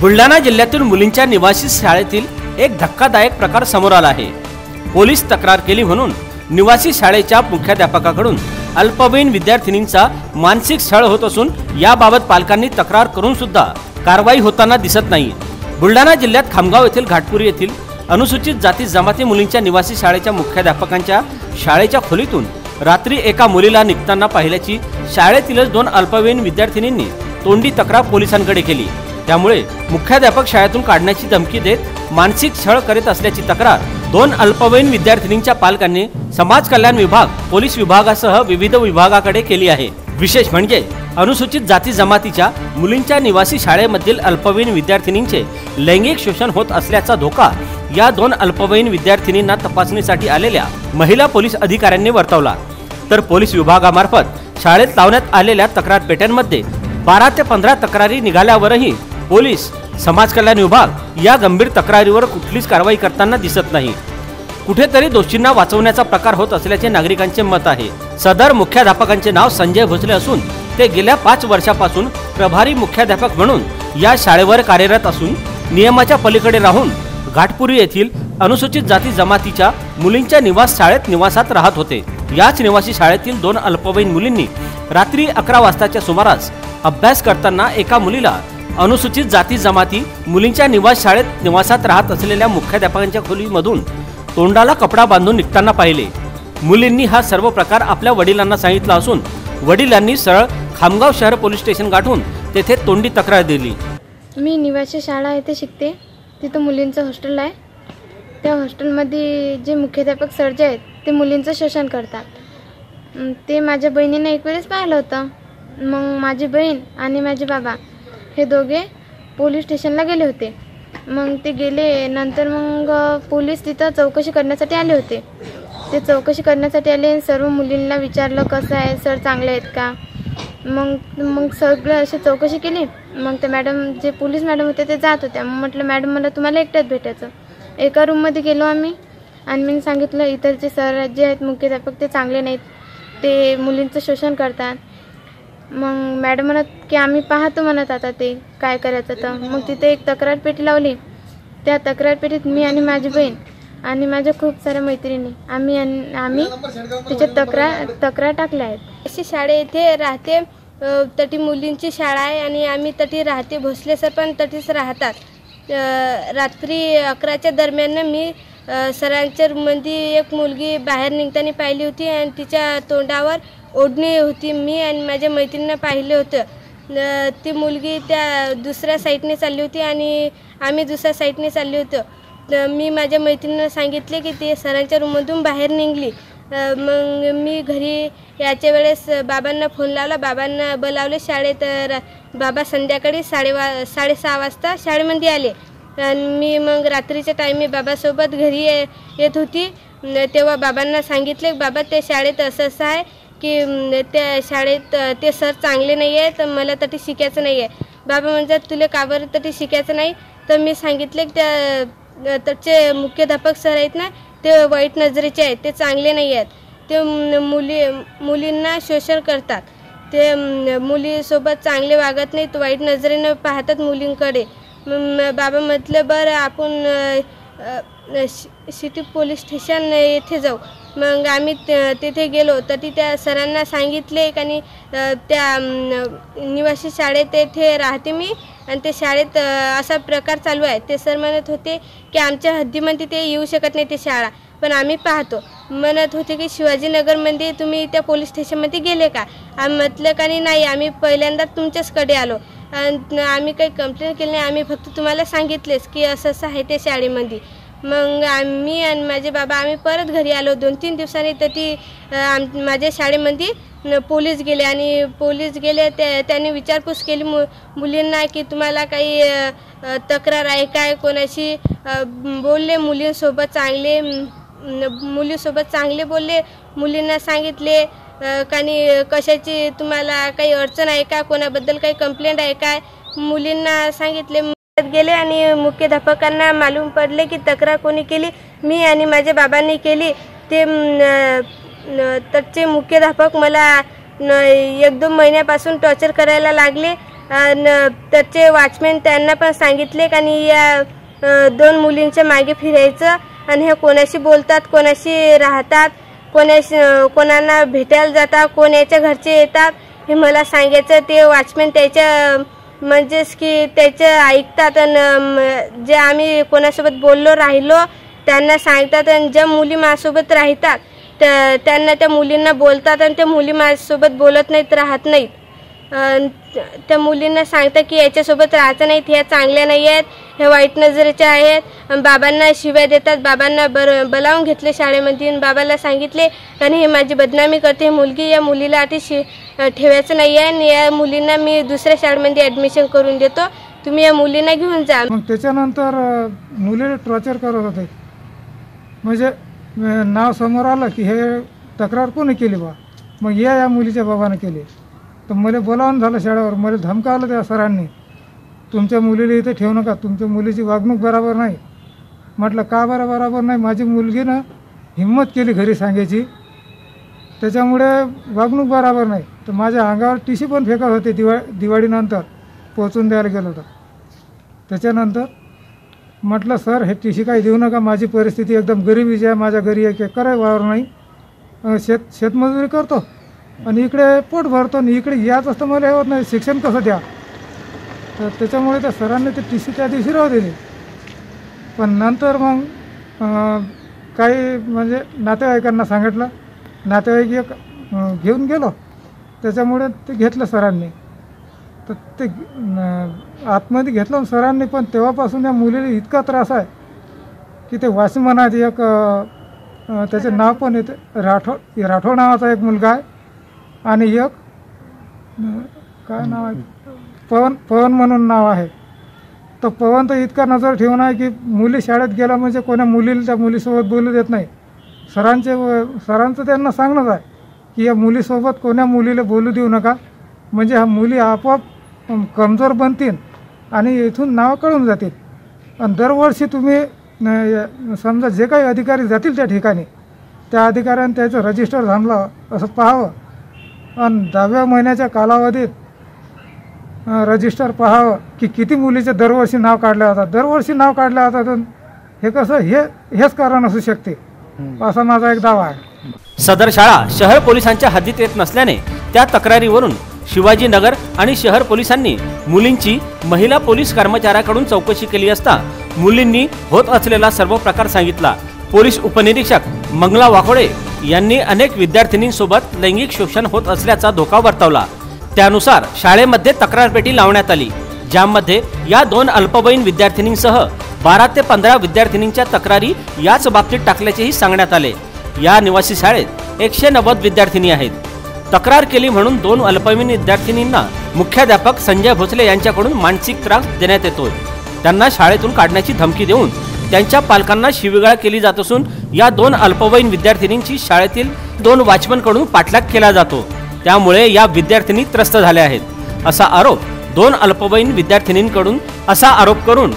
बुलढाणा जिल्ह्यातील मुलींच्या निवासी शाळेतील एक धक्कादायक प्रकार समोर आला आहे. पोलीस तक्रार केली म्हणून निवासी शाळेच्या मुख्याध्यापकाकडून अल्पवयीन विद्यार्थिनींचा मानसिक छळ होत असून याबाबत पालकांनी तक्रार करून सुद्धा कारवाई होताना दिसत नाही. बुलढाणा जिल्ह्यात खामगाव येथील घाटपुरी येथील अनुसूचित जाती जमाती मुलींच्या निवासी शाळेच्या मुख्याध्यापकांच्या शाळेच्या खोलीतून रात्री एका मुलीला निघताना पाहिल्याची शाळेतीलच दोन अल्पवयीन विद्यार्थिनींनी तोंडी तक्रार पोलिसांकडे केली. त्यामुळे मुख्याध्यापक शाळेतून काढण्याची धमकी देत मानसिक छळ करीत असल्याची तक्रार दोन अल्पवयीन विद्यार्थिनींच्या पालकांनी समाज कल्याण विभाग पोलीस विभागासह विविध विभागाकडे केली आहे. विशेष म्हणजे अनुसूचित जाती जमातीच्या मुलींच्या निवासी शाळेमधील अल्पवयीन विद्यार्थिनींचे लैंगिक शोषण होत असल्याचा धोका या दोन अल्पवयीन विद्यार्थिनींना तपासणीसाठी आलेल्या महिला पोलीस अधिकाऱ्यांनी वर्तवला. तर पोलीस विभागामार्फत शाळेत लावण्यात आलेल्या तक्रार पेट्यांमध्ये बारा ते पंधरा तक्रारी निघाल्यावरही पोलीस समाज कल्याण विभाग या गंभीर तक्रारीवर कुठलीच कारवाई करताना दिसत नाही. कुठेतरी दोषींना वाचवण्याचा प्रकार होत असल्याचे नागरिकांचे मत आहे. सदर मुख्याध्यापकांचे नाव संजय भोसले असून ते गेल्या पाच वर्षापासून प्रभारी मुख्याध्यापक म्हणून या शाळेवर कार्यरत असून नियमाच्या पलीकडे राहून घाटपुरी येथील अनुसूचित जाती जमातीच्या मुलींच्या निवास शाळेत निवासात राहत होते. याच निवासी शाळेतील दोन अल्पवयीन मुलींनी रात्री अकरा वाजताच्या सुमारास अभ्यास करताना एका मुलीला अनुसूचित जाती जमाती मुलींच्या निवास शाळेत निवासात राहत असलेल्या मुख्याध्यापकांच्या खोलीमधून तोंडाला कपडा बांधून निघताना पाहिले. मुलींनी हा सर्व प्रकार आपल्या वडिलांना सांगितला असून वडिलांनी सरळ खामगाव शहर पोलीस स्टेशन गाठून तेथे तोंडी तक्रार दिली. मी निवासी शाळा येथे शिकते. तिथं मुलींचं हॉस्टेल आहे. त्या हॉस्टेलमध्ये जे मुख्याध्यापक सर जे आहेत ते मुलींचं शोषण करतात. ते माझ्या बहिणीने एक वेळेस पाहिलं होतं. मग माझी बहीण आणि माझे बाबा हे दोघे पोलीस स्टेशनला गेले होते. मग ते गेले नंतर मग पोलीस तिथं चौकशी करण्यासाठी आले होते. ते चौकशी करण्यासाठी आले सर्व मुलींना विचारलं कसं आहे? सर चांगले आहेत का? मग मग सगळं अशी चौकशी केली. मग ते मॅडम जे पोलीस मॅडम होते ते जात होत्या. मग म्हटलं मॅडम मला तुम्हाला एकट्यात भेटायचं. एका रूममध्ये गेलो आम्ही. आणि मी सांगितलं इतर जे सर जे आहेत मुख्याध्यापक ते चांगले नाहीत. ते मुलींचं शोषण करतात. मग मॅडम म्हणत की आम्ही पाहतो म्हणत आता ते काय करायचं तर. मग तिथे एक तक्रार पेटी लावली. त्या तक्रार पेटीत मी आणि माझी बहीण आणि माझ्या खूप साऱ्या मैत्रिणी आम्ही आणि- आम्ही त्याच्यात तक्रार तक्रार टाकल्या आहेत. अशी शाळे इथे राहते. तटी मुलींची शाळा आहे आणि आम्ही तटी राहते. भोसले सर पण तटीच राहतात. रात्री अकराच्या दरम्यान मी सरांच्या रूममध्ये एक मुलगी बाहेर निघताना पाहिली होती आणि तिच्या तोंडावर ओढणी होती. मी आणि माझ्या मैत्रिणीनं पाहिलं होतं. ती मुलगी त्या दुसऱ्या साईडने चालली होती आणि आम्ही दुसऱ्या साईडने चालले होतो. तर मी माझ्या मैत्रिणीनं सांगितले की ती सरांच्या रूममधून बाहेर निघली. मग मी घरी याच्या वेळेस बाबांना फोन लावला. बाबांना बोलावले शाळेत बाबा संध्याकाळी साडेवा साडेसहा वाजता शाळेमध्ये आले. आणि मी मग रात्रीच्या टाईम बाबासोबत घरी ये- येत होती. तेव्हा बाबांना सांगितले बाबा त्या शाळेत असं असं आहे. की त्या शाळेत ते सर चांगले नाही आहे तर मला तर ते शिकायचं नाही आहे बाबा म्हणतात तुला का बरं तर ते शिकायचं नाही? तर मी सांगितले की त्या त्याचे मुख्याध्यापक सर आहेत ना ते वाईट नजरेचे आहेत ते चांगले नाही आहेत ते मुली मुलींना शोषण करतात. ते मुलीसोबत चांगले वागत नाहीत वाईट नजरेनं पाहतात मुलींकडे. बाबा म्हटलं बरं आपण शि- सिटी पोलीस स्टेशन येथे जाऊ. मग आम्ही त- तिथे गेलो. तर ती त्या सरांना सांगितले आणि त्या निवासी शाळेत येथे राहते मी. आणि ते शाळेत असा प्रकार चालू आहे. ते सर म्हणत होते की आमच्या हद्दीमध्ये ते येऊ शकत नाही ते शाळा. पण आम्ही पाहतो. म्हणत होते की शिवाजीनगरमध्ये तुम्ही त्या पोलीस स्टेशनमध्ये गेले का? आम्ही म्हटलं का नाही नाही. आम्ही पहिल्यांदा तुमच्याचकडे आलो. आणि आम्ही काही कंप्लेंट केली नाही. आम्ही फक्त तुम्हाला सांगितलेच की असं असं आहे त्या शाळेमध्ये. मग आम्ही आणि माझे बाबा आम्ही परत घरी आलो. दोन तीन दिवसांनी तर ती आम माझ्या शाळेमध्ये न- पोलीस गेले. आणि पोलीस गेले त्या त्यांनी विचारपूस केली मु मुलींना की तुम्हाला काही तक्रार आहे काय कोणाशी बोलले मुलींसोबत चांगले न- मुलीसोबत चांगले बोलले. मुलींना सांगितले अ, कानी कशाची तुम्हाला काही अडचण आहे का? कोणाबद्दल काही कंप्लेंट आहे काय मुलींना सांगितले गेले आणि मुख्याध्यापकांना मालूम पडले की तक्रार कोणी केली? मी आणि माझ्या बाबांनी केली. ते म, त्याचे मुख्याध्यापक मला एक दोन महिन्यापासून टॉर्चर करायला लागले. आणि त्याचे वॉचमॅन त्यांना पण सांगितले का आणि या दोन मुलींच्या मागे फिरायचं. आणि हे कोणाशी बोलतात कोणाशी राहतात कोणाशी कोणाला भेटायला जातात कोण याच्या घरचे येतात हे मला सांगायचं. ते वॉचमॅन त्याच्या म्हणजेच की त्याचं ऐकतात आणि जे आम्ही कोणासोबत बोललो राहिलो त्यांना सांगतात आणि ज्या मुली माझ्यासोबत राहतात त्या त्यांना त्या मुलींना बोलतात आणि त्या मुली माझ्यासोबत बोलत नाहीत राहत नाहीत. त्या मुलींना सांगतात की याच्यासोबत राहायचं नाहीत ह्या चांगल्या नाही आहेत ह्या वाईट नजरेच्या आहेत. बाबांना शिव्या देतात बाबांना बर बोलावून घेतले शाळेमध्ये आणि बाबाला सांगितले आणि हे माझी बदनामी करते ही मुलगी या मुलीला आता शि ठेवायचं नाही आहे आणि या मुलींना मी दुसऱ्या शाळेमध्ये ॲडमिशन करून देतो. तुम्ही या मुलींना घेऊन जा. मग त्याच्यानंतर अ, मुलीला टॉर्चर करत होते. म्हणजे नाव समोर आलं की हे तक्रार कोणी केली बा? मग या या मुलीच्या बाबानं केली. तर मला बोलावून झालं शाळेवर. मला धमकावलं त्या सरांनी. तुमच्या मुलीला इथे ठेवू नका. तुमच्या मुलीची वागणूक बरोबर नाही. म्हटलं का बरं बरोबर नाही? माझी मुलगीनं हिंमत केली घरी सांगायची. त्याच्यामुळे वागणूक बरोबर नाही. तर माझ्या अंगावर टीशी पण फेकत होते दिवा दिवाळीनंतर. पोचून द्यायला गेलो होतं. त्याच्यानंतर म्हटलं सर हे टीशी काही देऊ नका. माझी परिस्थिती एकदम गरिबीची आहे माझ्या घरी एक एकर वावर नाही. शेत शेतमजुरी करतो. आणि इकडे पोट भरतो आणि इकडे याच असतं मला हे होत नाही. शिक्षण कसं द्या? तर त्याच्यामुळे त्या सरांनी ते टी सी त्या दिवशी राहू दिली. पण नंतर मग काही म्हणजे नातेवाईकांना सांगितलं. नातेवाईक एक घेऊन गेलो. त्याच्यामुळे ते घेतलं सरांनी. तर ते आतमध्ये घेतलं सरांनी पण तेव्हापासून त्या मुलीला इतका त्रास आहे की ते वासमनात एक त्याचे नाव पण येते. राठोड राठोड नावाचा एक मुलगा आहे. आणि एक काय नाव आहे? पवन पवन म्हणून नाव आहे. तर पवन तर इतका नजर ठेवून आहे की मुली शाळेत गेला म्हणजे कोण्या मुलीला त्या मुलीसोबत बोलू देत नाही. सरांचे सरांचं त्यांना सांगणंच आहे की या मुलीसोबत कोण्या मुलीला बोलू देऊ नका. म्हणजे हा मुली आपोआप कमजोर बनतील आणि इथून नावं कळून जातील. आणि दरवर्षी तुम्ही समजा जे काही अधिकारी जातील त्या ठिकाणी त्या अधिकाऱ्याने त्याचं रजिस्टर झालं असं पाहावं. आणि दहाव्या महिन्याच्या कालावधीत रजिस्टर पाहावं की किती मुलीचे दरवर्षी नाव काढल्या जातात. दरवर्षी नाव काढल्या जातात हे कसं हे हेच कारण असू शकते. असा माझा एक दावा आहे. सदर शाळा शहर पोलिसांच्या हद्दीत येत नसल्याने त्या तक्रारीवरून शिवाजीनगर आणि शहर पोलिसांनी मुलींची महिला पोलीस कर्मचाऱ्याकडून चौकशी केली असता मुलींनी होत असलेला सर्व प्रकार सांगितला. पोलीस उपनिरीक्षक मंगला वाकोडे यांनी अनेक विद्यार्थिनींसोबत लैंगिक शोषण होत असल्याचा धोका वर्तवला. त्यानुसार शाळेमध्ये तक्रारपेटी लावण्यात आली ज्यामध्ये या दोन अल्पवयीन विद्यार्थिनींसह बारा ते पंधरा विद्यार्थिनींच्या तक्रारी याच बाबतीत टाकल्याचेही सांगण्यात आले. या निवासी शाळेत एकशे नव्वद विद्यार्थिनी आहेत. तक्रार केली म्हणून दोन अल्पवयीन विद्यार्थिनींना मुख्याध्यापक संजय भोसले यांच्याकडून मानसिक त्रास देण्यात येतोय. त्यांना शाळेतून काढण्याची धमकी देऊन त्यांच्या पालकांना शिवीगाळ केली जात असून या दोन अल्पवयीन विद्यार्थिनींची शाळेतील दोन वॉचमनकडून पाठलाग केला जातो. त्यामुळे या विद्यार्थिनी त्रस्त झाल्या आहेत. असा आरोप दोन अल्पवयीन विद्यार्थिनींकडून असा आरोप करून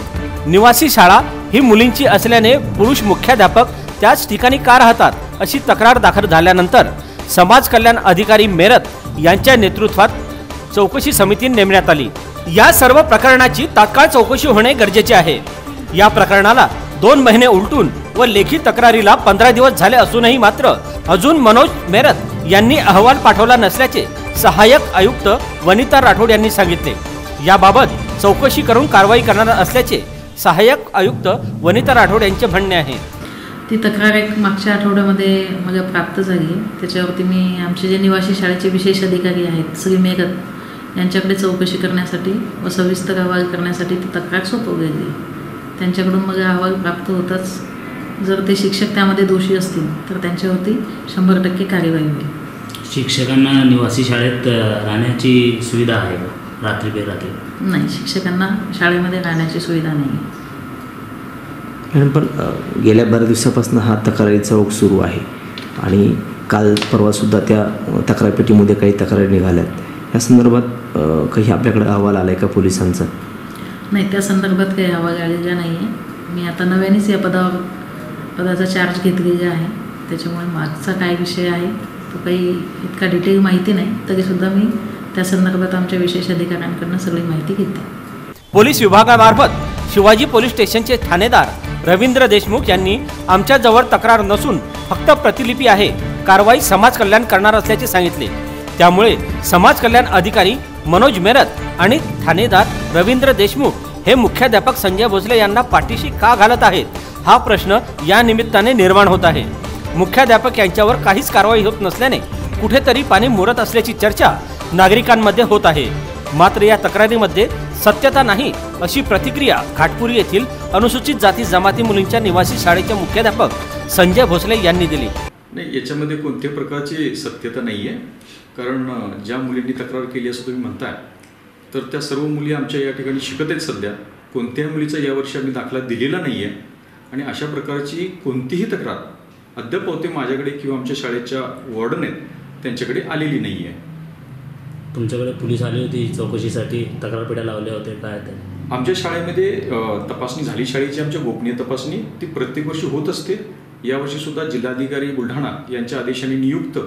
निवासी शाळा ही मुलींची असल्याने पुरुष मुख्याध्यापक त्याच ठिकाणी का राहतात अशी तक्रार दाखल झाल्यानंतर समाज कल्याण अधिकारी मेरत यांच्या नेतृत्वात चौकशी समिती नेमण्यात आली. या सर्व प्रकरणाची तात्काळ चौकशी होणे गरजेचे आहे. या प्रकरणाला दोन महिने उलटून व लेखी तक्रारीला पंधरा दिवस झाले असूनही मात्र अजून मनोज मेरत यांनी अहवाल पाठवला नसल्याचे सहाय्यक आयुक्त वनिता राठोड यांनी सांगितले. याबाबत चौकशी करून कारवाई करणार असल्याचे सहाय्यक आयुक्त वनिता राठोड यांचे म्हणणे आहे. ती तक्रार एक मागच्या आठवड्यामध्ये मला प्राप्त झाली. त्याच्यावरती मी आमचे जे निवासी शाळेचे विशेष अधिकारी आहेत श्री मेघत यांच्याकडे चौकशी करण्यासाठी व सविस्तर अहवाल करण्यासाठी ती तक्रार सोपवलेली त्यांच्याकडून मग अहवाल प्राप्त होताच. जर ते शिक्षक त्यामध्ये दोषी असतील तर त्यांच्यावरती शंभर टक्के कार्यवाही होईल. शिक्षकांना निवासी शाळेत राहण्याची सुविधा आहे का? रात्री बेरात्री नाही शिक्षकांना शाळेमध्ये राहण्याची सुविधा नाही. मॅडम पण गेल्या बऱ्याच दिवसापासून हा तक्रारीचा ओघ सुरू आहे. आणि काल परवासुद्धा त्या तक्रारपेटीमध्ये काही तक्रारी निघाल्यात. या संदर्भात काही आपल्याकडे अहवाल आला आहे का पोलिसांचा? नाही त्या संदर्भात काही हवा आलेला नाही आहे मी आता नव्यानेच या पदावर पदाचा चार्ज घेतलेला आहे. त्याच्यामुळे मागचा काय विषय आहे तो काही इतका डिटेल माहिती नाही. तरीसुद्धा मी त्या संदर्भात आमच्या विशेष अधिकाऱ्यांकडनं सगळी माहिती घेते. पोलीस विभागामार्फत शिवाजी पोलीस स्टेशनचे ठाणेदार रवींद्र देशमुख यांनी आमच्याजवळ तक्रार नसून फक्त प्रतिलिपी आहे. कारवाई समाज कल्याण करणार असल्याचे सांगितले. त्यामुळे समाज कल्याण अधिकारी मनोज मेरत आणि ठाणेदार रवींद्र देशमुख हे मुख्याध्यापक संजय भोसले यांना पाठीशी का घालत आहेत? हा प्रश्न या निमित्ताने निर्माण होत आहे. मुख्याध्यापक यांच्यावर काहीच कारवाई होत नसल्याने कुठेतरी पाणी मुरत असल्याची चर्चा नागरिकांमध्ये होत आहे. मात्र या तक्रारीमध्ये सत्यता नाही अशी प्रतिक्रिया घाटपुरी येथील अनुसूचित जाती जमाती मुलींच्या निवासी शाळेचे मुख्याध्यापक संजय भोसले यांनी दिली. नाही याच्यामध्ये कोणत्या प्रकारची सत्यता नाही आहे कारण ज्या मुलींनी तक्रार केली असं तुम्ही म्हणताय तर त्या सर्व मुली आमच्या या ठिकाणी शिकत आहेत सध्या. कोणत्याही मुलीचा यावर्षी आम्ही दाखला दिलेला नाही आहे आणि अशा प्रकारची कोणतीही तक्रार अद्याप होते माझ्याकडे किंवा आमच्या शाळेच्या वॉर्डन आहेत त्यांच्याकडे आलेली नाही आहे तुमच्याकडे पोलीस आली होती चौकशीसाठी? तक्रार पेट्या लावल्या होत्या काय ते आमच्या शाळेमध्ये तपासणी झाली. शाळेची आमच्या गोपनीय तपासणी ती प्रत्येक वर्षी होत असते. यावर्षी सुद्धा जिल्हाधिकारी बुलढाणा यांच्या आदेशाने नियुक्त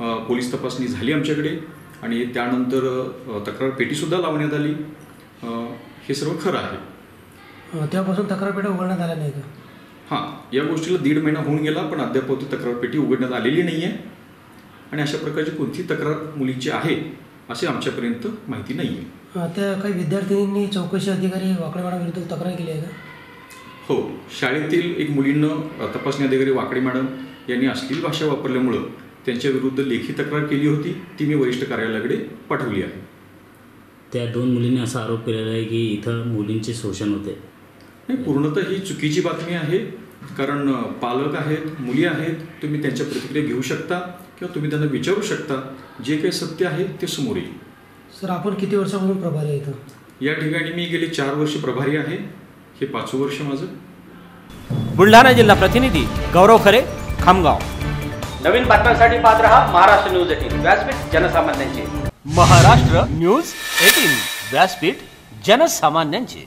पोलीस तपासणी झाली आमच्याकडे आणि त्यानंतर तक्रार पेटीसुद्धा लावण्यात आली. हे सर्व खरं आहे. तेव्हापासून तक्रारपेढ्या उघडण्यात आल्या नाही का? हां या गोष्टीला दीड महिना होऊन गेला पण अद्याप ती तक्रार पेटी उघडण्यात आलेली नाही आहे आणि अशा प्रकारची कोणती तक्रार मुलीची आहे अशी आमच्यापर्यंत माहिती नाही आहे त्या काही विद्यार्थिनींनी चौकशी अधिकारी वाकडे मॅडम विरुद्ध तक्रार केली आहे का? हो शाळेतील एक मुलींनं तपासणी अधिकारी वाकडे मॅडम यांनी अश्लील भाषा वापरल्यामुळं त्यांच्या विरुद्ध लेखी तक्रार केली होती. ती मी वरिष्ठ कार्यालयाकडे पाठवली आहे. त्या दोन मुलींनी असा आरोप केलेला आहे की इथं मुलींचे शोषण होते. नाही पूर्णतः ही चुकीची बातमी आहे. कारण पालक आहेत मुली आहेत तुम्ही त्यांच्या प्रतिक्रिया घेऊ शकता किंवा तुम्ही त्यांना विचारू शकता. जे काही सत्य आहे ते समोर येईल. सर आपण किती वर्षापासून प्रभारी आहे इथं? या ठिकाणी मी गेले चार वर्ष प्रभारी आहे. हे पाचवं वर्ष माझं. बुलढाणा जिल्हा प्रतिनिधी गौरव खरे खामगाव. नवीन बातम्यांसाठी पाहत रहा महाराष्ट्र न्यूज एटीन. व्यासपीठ जनसामान्यांचे. Maharashtra news eighteen. व्यासपीठ जनसामान्यांचे.